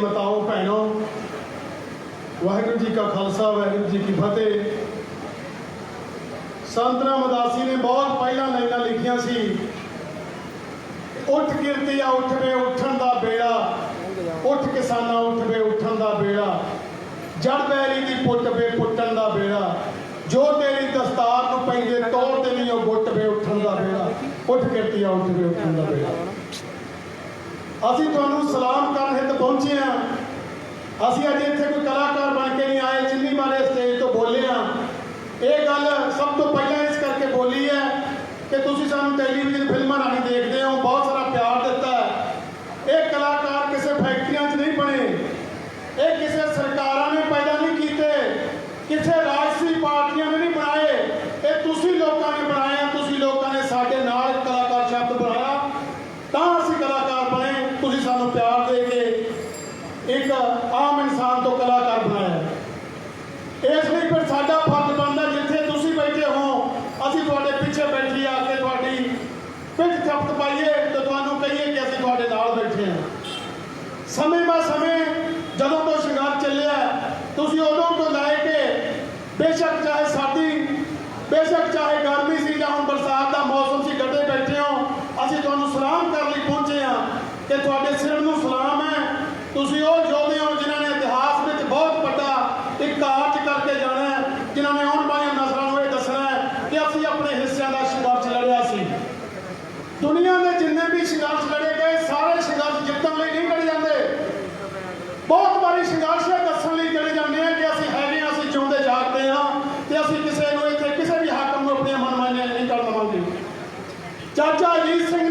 ਮਤਾਓ, ਭੈਣੋ, ਵਾਹਿਗੁਰੂ ਜੀ ਕਾ ਖਾਲਸਾ, ਵਾਹਿਗੁਰੂ ਜੀ ਕੀ ਫਤਿਹ। ਸੰਤ ਰਾਮਦਾਸੀ ਨੇ ਬਹੁਤ ਪਹਿਲਾਂ ਲਾਈਨਾਂ ਲਿਖੀਆਂ ਸੀ। ਉੱਠ ਕਿਰਤੀਆ ਉੱਠਵੇ ਉੱਠਣ ਦਾ ਬੇੜਾ ਉੱਠ ਕਿਸਾਨਾ ਉੱਠਵੇ ਉੱਠਣ ਦਾ ਬੇੜਾ ਜੜ ਬੈਰੀ ਦੀ ਪੁੱਟ ਵੇ ਪੁੱਟਣ ਦਾ ਬੇੜਾ ਜੋ ਤੇਰੀ ਦਸਤਾਰ ਨੂੰ ਪੈਂਦੇ ਤੋੜ ਤੇ ਨਹੀਂ ਉਹ ਗੁੱਟ ਵੇ ਉੱਠਣ ਦਾ ਬੇੜਾ ਉੱਠ ਕਿਰਤੀਆ ਉੱਠਵੇ ਉੱਠਣ ਦਾ ਬੇੜਾ ਅਸੀਂ ਤੁਹਾਨੂੰ ਸਲਾਮ ਕਰਨ ਹਿੱਤ ਪਹੁੰਚੇ ਹਾਂ। ਅਸੀਂ ਅੱਜ ਇੱਥੇ ਕੋਈ ਕਲਾਕਾਰ ਬਣ ਕੇ ਨਹੀਂ ਆਏ, ਜਿੰਨੀ ਵਾਰੇ ਸਟੇਜ ਤੋਂ ਬੋਲੇ ਹਾਂ ਇਹ ਗੱਲ ਸਭ ਤੋਂ ਪਹਿਲਾਂ ਇਸ ਕਰਕੇ ਬੋਲੀ ਹੈ ਕਿ ਤੁਸੀਂ ਸਾਨੂੰ ਟੈਲੀਵਿਜ਼ਨ ਫਿਲਮਾਂ ਰਾਹੀਂ ਦੇਖਦੇ ਹੋ ਬਹੁਤ ਸਾਰਾ ਪਿਆਰ ਦਿੱਤਾ ਹੈ ਇਹ ਕਲਾਕਾਰ ਕਿਸੇ ਫੈਕਟਰੀਆਂ 'ਚ ਨਹੀਂ ਬਣੇ ਇਹ ਕਿਸੇ ਸਰਕਾਰਾਂ ਨੇ ਪੈਦਾ ਨਹੀਂ ਕੀਤੇ ਕਿਸੇ ਰਾਜਸੀ ਪਾਰਟੀਆਂ ਨੇ ਨਹੀਂ ਬਣਾਏ ਇਹ ਤੁਸੀਂ ਲੋਕਾਂ ਨੇ ਬਣਾਏ ਆ ਤੁਸੀਂ ਲੋਕਾਂ ਨੇ ਸਾਡੇ ਨਾਲ ਇੱਕ ਕਲਾਕਾਰ ਸ਼ਬਦ ਬਣਾਇਆ ਤਾਂ ਅਸੀਂ ਕਲਾਕਾਰ ਬਣੇ ਤੁਸੀਂ ਸਾਨੂੰ ਪਿਆਰ ਦੇ ਕੇ ਇੱਕ ਆਮ ਇਨਸਾਨ ਤੋਂ ਕਲਾਕਾਰ ਬਣਾਇਆ ਇਸ ਲਈ ਫਿਰ ਸਾਡਾ ਫਰਜ਼ ਬਣਦਾ ਜਿੱਥੇ ਤੁਸੀਂ ਬੈਠੇ ਹੋ ਅਸੀਂ ਤੁਹਾਡੇ ਪਿੱਛੇ ਬੈਠੀ ਆ ਕੇ ਤੁਹਾਡੀ ਪਿੱਠ ਪਾਈਏ ਤੇ ਤੁਹਾਨੂੰ ਕਹੀਏ ਕਿ ਅਸੀਂ ਤੁਹਾਡੇ ਨਾਲ ਬੈਠੇ ਹਾਂ। ਸਮੇਂ ਬਾ ਸਮੇਂ ਜਦੋਂ ਤੋਂ ਸ਼ਿੰਗਾਰ ਚੱਲਿਆ, ਤੁਸੀਂ ਉਦੋਂ ਤੋਂ ਲੈ ਕੇ ਬੇਸ਼ੱਕ ਚਾਹੇ ਸਰਦੀ, ਬੇਸ਼ੱਕ ਚਾਹੇ ਗਰਮੀ ਸੀ ਜਾਂ ਹੁਣ ਬਰਸਾਤ ਦਾ ਮੌਸਮ ਸੀ, ਗੱਡੇ ਬੈਠੇ ਹੋ, ਅਸੀਂ ਤੁਹਾਨੂੰ ਸਲਾਮ ਕਰਨ ਲਈ ਪਹੁੰਚੇ ਹਾਂ ਕਿ ਤੁਹਾਡੇ ਸਿਰ ਨੂੰ ਸਲਾਮ ਹੈ। ਤੁਸੀਂ ਉਹ ਯੋਧੇ ਹੋ ਜਿਨ੍ਹਾਂ ਨੇ ਇਤਿਹਾਸ ਵਿੱਚ ਬਹੁਤ ਵੱਡਾ ਇੱਕ ਕਾਰਜ ਕਰਕੇ ਜਾਣਾ ਹੈ, ਜਿਨ੍ਹਾਂ ਨੇ ਆਉਣ ਵਾਲੀਆਂ ਨਸਲਾਂ ਨੂੰ ਇਹ ਦੱਸਣਾ ਹੈ ਕਿ ਅਸੀਂ ਆਪਣੇ ਹਿੱਸਿਆਂ ਦਾ ਦੁਨੀਆ ਦੇ ਜਿੰਨੇ ਵੀ ਸੰਘਰਸ਼ ਲੜੇ ਗਏ, ਸਾਰੇ ਸੰਘਰਸ਼ ਜਿੱਤਣ ਲਈ ਨਹੀਂ ਲੜੇ ਜਾਂਦੇ। ਬਹੁਤ ਵਾਰੀ ਸੰਘਰਸ਼ ਇਹ ਦੱਸਣ ਲਈ ਚਲੇ ਜਾਂਦੇ ਆ ਕਿ ਅਸੀਂ ਹੈਗੇ ਹਾਂ ਅਸੀਂ ਜਿਉਂਦੇ ਜਾਗਦੇ ਹਾਂ ਤੇ ਅਸੀਂ ਕਿਸੇ ਨੂੰ ਇੱਥੇ ਕਿਸੇ ਵੀ ਹਾਕਮ ਨੂੰ ਆਪਣੀਆਂ ਮਨਮਾਨੀਆਂ ਨਹੀਂ ਕਰਨ ਦੇਵਾਂਗੇ। ਚਾਚਾ ਅਜੀਤ ਸਿੰਘ